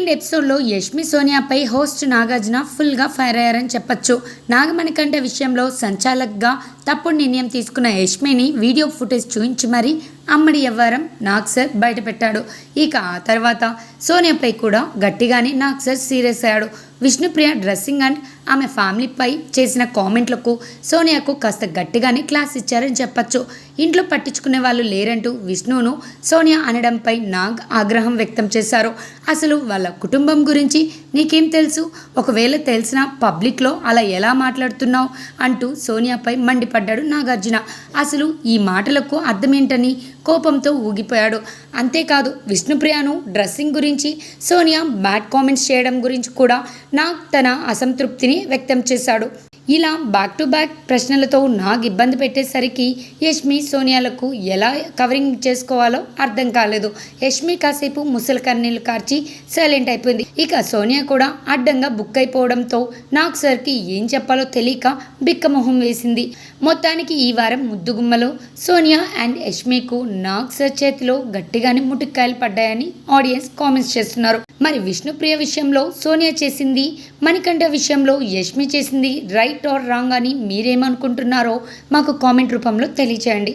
Second ఎపిసోడ్లో Yashmi సోనియాపై host Nagarjuna ఫుల్గా fire అయ్యారని చెప్పొచ్చు. నాగమణికంఠ విషయంలో సంచాలక్గా తప్పుడు నిర్ణయం తీసుకున్న యష్మిని వీడియో ఫుటేజ్ చూపించి మరీ అమ్మడి వ్యవహారం నాగ్ సార్ బయటపెట్టాడు. ఇక ఆ తర్వాత సోనియాపై కూడా గట్టిగానే నాగ్ సార్ సీరియస్ అయ్యాడు. విష్ణుప్రియ డ్రెస్సింగ్ అండ్ ఆమె ఫ్యామిలీపై చేసిన కామెంట్లకు సోనియాకు కాస్త గట్టిగానే క్లాస్ ఇచ్చారని చెప్పొచ్చు. ఇంట్లో పట్టించుకునే వాళ్ళు లేరంటూ విష్ణును సోనియా అనడంపై నాగ్ ఆగ్రహం వ్యక్తం చేశారు. అసలు వాళ్ళ కుటుంబం గురించి నీకేం తెలుసు? ఒకవేళ తెలిసినా పబ్లిక్లో అలా ఎలా మాట్లాడుతున్నావు? అంటూ సోనియాపై మండిపడ్డాడు నాగార్జున. అసలు ఈ మాటలకు అర్థమేంటని కోపంతో ఊగిపోయాడు. అంతేకాదు విష్ణుప్రియను డ్రెస్సింగ్ గురించి సోనియా బ్యాడ్ కామెంట్స్ చేయడం గురించి కూడా నాగ్ తన అసంతృప్తిని వ్యక్తం చేశాడు. ఇలా బ్యాక్ టు బ్యాక్ ప్రశ్నలతో నాగ్ ఇబ్బంది పెట్టేసరికి యష్మి సోనియాలకు ఎలా కవరింగ్ చేసుకోవాలో అర్థం కాలేదు. యష్మి కాసేపు ముసలి కన్నీళ్ళు కార్చి సైలెంట్ అయిపోయింది. ఇక సోనియా కూడా అడ్డంగా బుక్ అయిపోవడంతో నాగ్ సార్కి ఏం చెప్పాలో తెలియక బిక్కమొహం వేసింది. మొత్తానికి ఈ వారం ముద్దుగుమ్మలో సోనియా అండ్ యష్మికు నాగ్ సార్ చేతిలో గట్టిగానే ముటిక్కాయలు పడ్డాయని ఆడియన్స్ కామెంట్స్ చేస్తున్నారు. మరి విష్ణుప్రియ విషయంలో సోనియా చేసింది మణికంఠ విషయంలో యష్మి చేసింది రైట్ ఆర్ రాంగ్ అని మీరేమనుకుంటున్నారో మాకు కామెంట్ రూపంలో తెలియచేయండి.